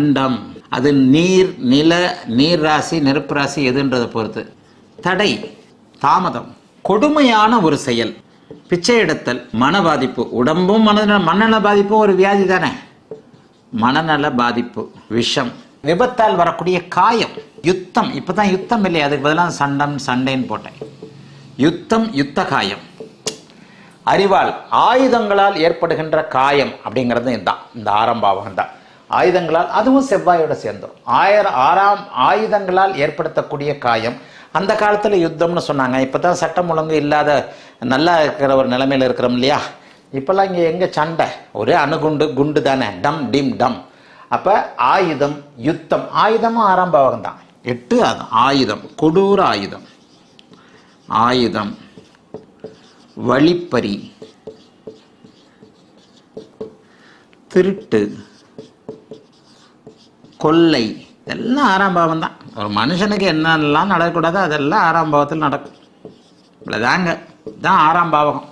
அண்டம் அது நீர் நில நீர் ராசி நெருப்பு ராசி எதுன்றதை பொறுத்து. தடை தாமதம் கொடுமையான ஒரு செயல். பிச்சை எடுத்தல் மன பாதிப்பு உடம்பும் மனநல மனநல பாதிப்பும் ஒரு வியாதி தானே? மனநல பாதிப்பு விஷம். விபத்தால் வரக்கூடிய காயம் யுத்தம். இப்பதான் யுத்தம் இல்லை அதுக்கு பதிலாக சண்டம் சண்டைன்னு போட்டேன். யுத்தம் யுத்த காயம். அறிவால் ஆயுதங்களால் ஏற்படுகின்ற காயம் அப்படிங்கிறது இதுதான். இந்த ஆரம்பாவகம் தான் ஆயுதங்களால் அதுவும் செவ்வாயோட சேர்ந்துடும் ஆயிரம் ஆறாம் ஆயுதங்களால் ஏற்படுத்தக்கூடிய காயம் அந்த காலத்தில் யுத்தம்னு சொன்னாங்க. இப்போ தான் சட்டம் ஒழுங்கு இல்லாத நல்லா இருக்கிற ஒரு நிலைமையில் இருக்கிறோம் இல்லையா? இப்போல்லாம் இங்கே எங்கே சண்டை? ஒரே அணுகுண்டு குண்டு தானே. டம் டிம் டம். அப்போ ஆயுதம் யுத்தம் ஆயுதமும் ஆறாம் பாவகம் தான். எட்டு அது ஆயுதம் கொடூர ஆயுதம். ஆயுதம் வழிப்பறி திருட்டு கொள்ளை. எல்லாம் ஆறாம் பாவம் தான். ஒரு மனுஷனுக்கு என்னெல்லாம் நடக்கக்கூடாதோ அதெல்லாம் ஆறாம் பாவத்தில் நடக்கும். இவ்வளோதாங்க தான் ஆறாம் பாவகம்.